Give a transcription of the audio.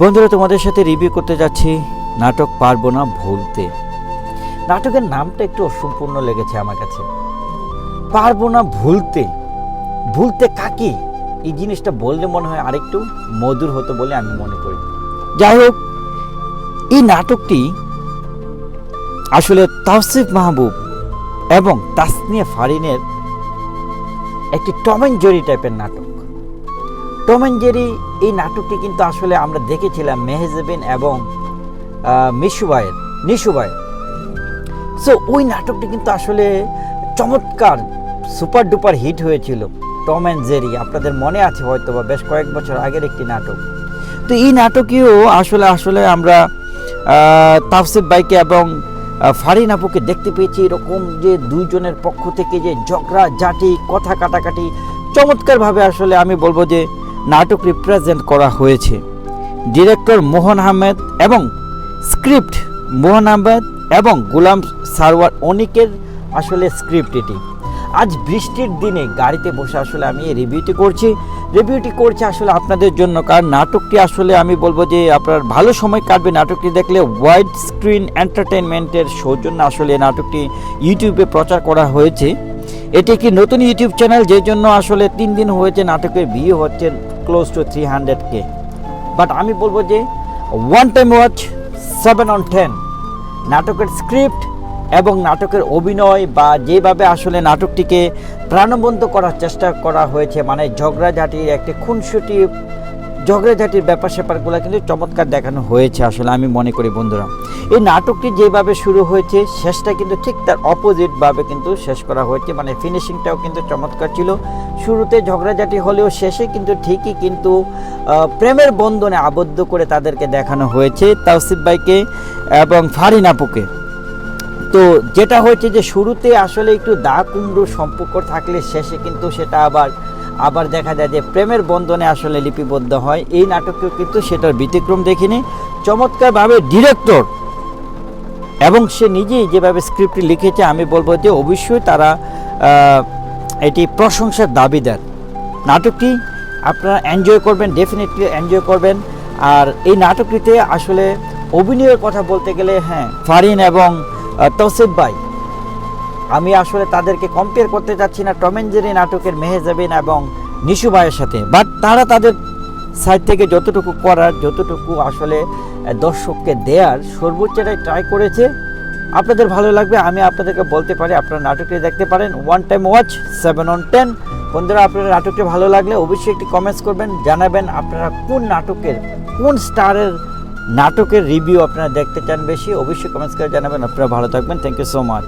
বন্ধুরা, তোমাদের সাথে রিভিউ করতে যাচ্ছি নাটক পারব না ভুলতে। নাটকের নামটা একটু অসম্পূর্ণ লেগেছে আমার কাছে। পারব না ভুলতে। ভুলতে কাকে? এই জিনিসটা বললে মনে হয় আরেকটু মধুর হতো বলে আমি মনে করি। যাই হোক, এই নাটকটি আসলে তাওসিফ মাহবুব এবং তাসনিয়া ফারিনের একটি টম অ্যান্ড জেরি টাইপের নাটক। টম অ্যান্ড জেরি এই নাটকটি কিন্তু আসলে আমরা দেখেছিলাম মেহেজেবিন এবং আহ, মিশুবাইয়ের নিশুবাইয়ের। সো ওই নাটকটি কিন্তু আসলে চমৎকার সুপার ডুপার হিট হয়েছিল টম অ্যান্ড জেরি। আপনাদের মনে আছে হয়তো বা বেশ কয়েক বছর আগের একটি নাটক। তো এই নাটকেও আসলে আসলে আমরা তাফসিফ বাইকে এবং ফারিন আপুকে দেখতে পেয়েছি। এরকম যে দুইজনের পক্ষ থেকে যে ঝগড়া জাটি কথা কাটাকাটি চমৎকারভাবে আসলে আমি বলব যে নাটক রিপ্রেজেন্ট করা হয়েছে। ডিরেক্টর মোহন আহমেদ এবং স্ক্রিপ্ট মোহন আহমেদ এবং গুলাম সারওয়ার অনেকের আসলে স্ক্রিপ্ট এটি। আজ বৃষ্টির দিনে গাড়িতে বসে আসলে আমি এই রিভিউটি করছি। রিভিউটি করছি আসলে আপনাদের জন্য, কারণ নাটকটি আসলে আমি বলব যে আপনার ভালো সময় কাটবে নাটকটি দেখলে ওয়াইড স্ক্রিন এন্টারটেনমেন্টের সৌজন্য আসলে নাটকটি ইউটিউবে প্রচার করা হয়েছে। এটি একটি নতুন ইউটিউব চ্যানেল যে জন্য আসলে তিন দিন হয়েছে নাটকের ভিউ হচ্ছে। Close to three hundred K but আমি বলব যে one time watch seven on ten নাটকের স্ক্রিপ্ট এবং নাটকের অভিনয় বা যেভাবে আসলে নাটকটিকে প্রাণবন্ত করার চেষ্টা করা হয়েছে মানে ঝগড়াঝাটির একটি খুনসুটি ঝগড়াঝাটির ব্যাপার স্যাপারগুলো কিন্তু চমৎকার দেখানো হয়েছে আসলে আমি মনে করি বন্ধুরা। এই নাটকটি যেভাবে শুরু হয়েছে, শেষটা কিন্তু ঠিক তার অপোজিটভাবে কিন্তু শেষ করা হয়েছে। মানে ফিনিশিংটাও কিন্তু চমৎকার ছিল। শুরুতে ঝগড়াঝাটি হলেও শেষে কিন্তু ঠিকই কিন্তু প্রেমের বন্ধনে আবদ্ধ করে তাদেরকে দেখানো হয়েছে তাওসিফ ভাইকে এবং ফারিন আপুকে। তো যেটা হয়েছে যে শুরুতে আসলে একটু দা কুমড়ো সম্পর্ক থাকলে শেষে কিন্তু সেটা আবার আবার দেখা যায় যে প্রেমের বন্ধনে আসলে লিপিবদ্ধ হয়। এই নাটকেও কিন্তু সেটার ব্যতিক্রম দেখিনি। চমৎকারভাবে ডিরেক্টর এবং সে নিজেই যেভাবে স্ক্রিপ্টটি লিখেছে, আমি বলব যে অবশ্যই তারা এটি প্রশংসার দাবিদার। নাটকটি আপনারা এনজয় করবেন ডেফিনেটলি এনজয় করবেন। আর এই নাটকটিতে আসলে অভিনয়ের কথা বলতে গেলে হ্যাঁ ফারিন এবং তৌসিফ ভাই আমি আসলে তাদেরকে কম্পেয়ার করতে চাচ্ছি না। টম অ্যান্ড জেরি নাটকের মেহেজাবিন এবং নিশু ভাইয়ের সাথে। বাট তারা তাদের সাইড থেকে যতটুকু করার, যতটুকু আসলে দর্শককে দেয়ার সর্বোচ্চটাই ট্রাই করেছে। আপনাদের ভালো লাগবে, আমি আপনাদেরকে বলতে পারি, আপনারা নাটকটি দেখতে পারেন। One time watch seven on ten বন্ধুরা আপনার নাটকটি ভালো লাগলে অবশ্যই একটি কমেন্টস করবেন, জানাবেন আপনারা কোন নাটকের, কোন স্টারের নাটকের রিভিউ আপনারা দেখতে চান বেশি, অবশ্যই কমেন্টস করে জানাবেন। আপনারা ভালো থাকবেন। Thank you so much